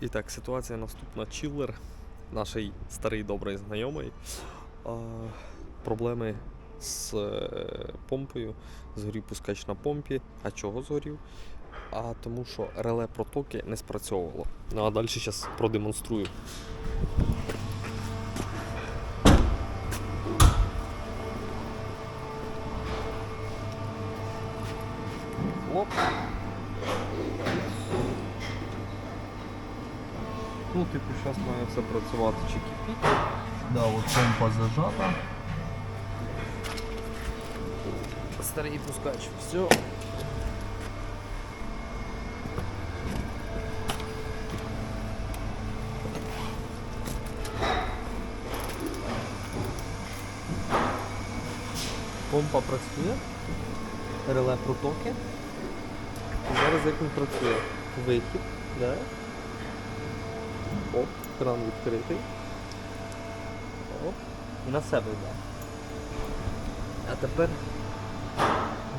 І так, ситуація наступна. Чиллер, наш старий добрий знайомий. А, проблеми з е, помпою. Згорів пускач на помпі. А чого згорів? А тому що реле протоки не спрацьовувало. Ну а далі зараз продемонструю. Оп. Ну, типу, зараз має все працювати чи кипіти. Да, от помпа зажата. Старий пускач. Все. Помпа працює. Реле протоки. Зараз як він працює? Вихід, да? Оп, кран відкритий. Оп. І на себе йде. А тепер,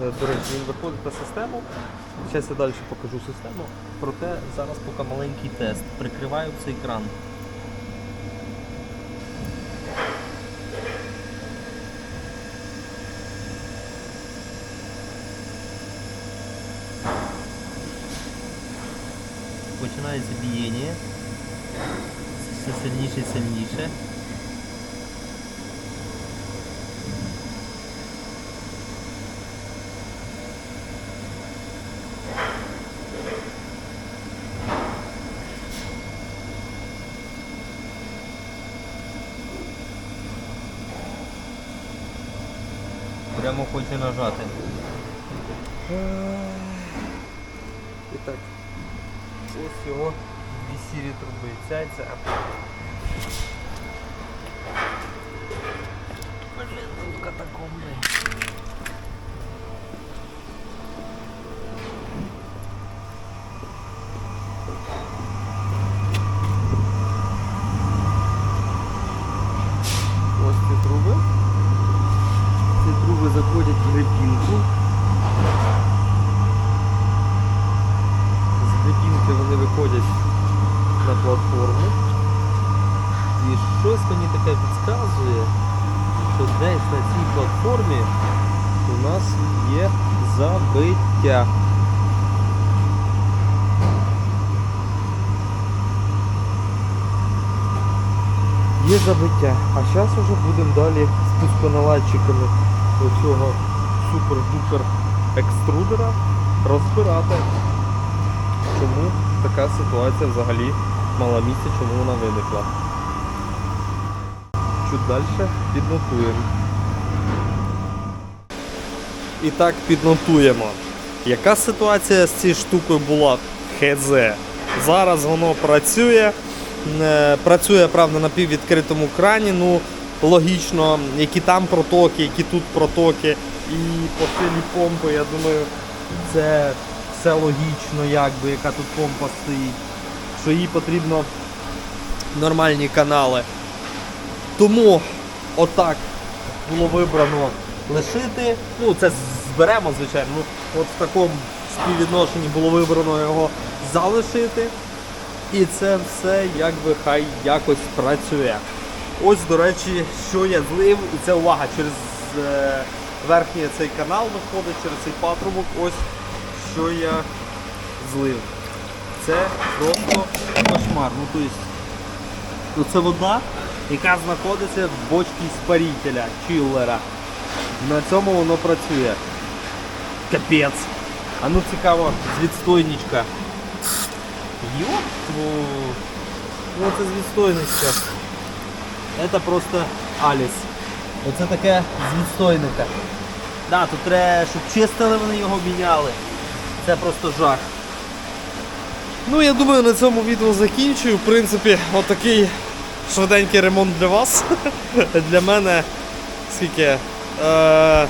е, до речі, він виходить на систему. Зараз я далі покажу систему. Проте зараз поки маленький тест. Прикриваю цей кран. Починається бієння. Все сильніше і сильніше. Прямо хоче нажати. І так. Ось його дві сірі труби. Ця і ця. Блін, тут катакомби. Ось ці труби. Ці труби заходять в грибінку. З грибінки вони виходять На платформу. І щось мені таке підказує, що десь на цій платформі у нас є забиття. Є забиття. А зараз вже будемо далі з пусконаладчиками оцього супер-дупер екструдера розбирати чому така ситуація взагалі мала місце, чому вона виникла. Чуть далі піднотуємо. І так піднотуємо. Яка ситуація з цією штукою була? ХЗ. Зараз воно працює. Е, Працює, правда, на піввідкритому крані. Ну, логічно, які там протоки, які тут протоки. І по силі помпи, я думаю, це все логічно, якби, яка тут помпа стоїть. Що їй потрібно нормальні канали. Тому отак було вибрано лишити. Ну, це зберемо, звичайно. Ну, от в такому співвідношенні було вибрано його залишити. І це все якби хай якось працює. Ось, до речі, що я злив, і це увага, через е, верхній цей канал виходить, через цей патрубок. Ось що я злив. Це просто кошмар. Ну, то есть, ну, це вода, яка знаходиться в бочці спарителя, чиллера. На цьому воно працює. Капець. А ну цікаво, з відстойничка. Йоп. Ну це з відстойничка. Це просто Аліс. Оце таке з відстойника. Да, тут треба, щоб чистили вони його міняли. Це просто жах. Ну, я думаю, на цьому відео закінчую. В принципі, отакий швиденький ремонт для вас. для мене скільки. Е...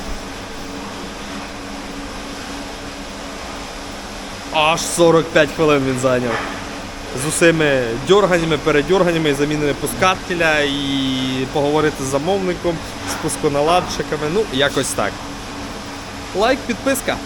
Аж 45 хвилин він зайняв. З усіми дерганнями, передерганнями, замінами пускателя і поговорити з замовником, з пусконаладчиками. Ну, якось так. Лайк, підписка.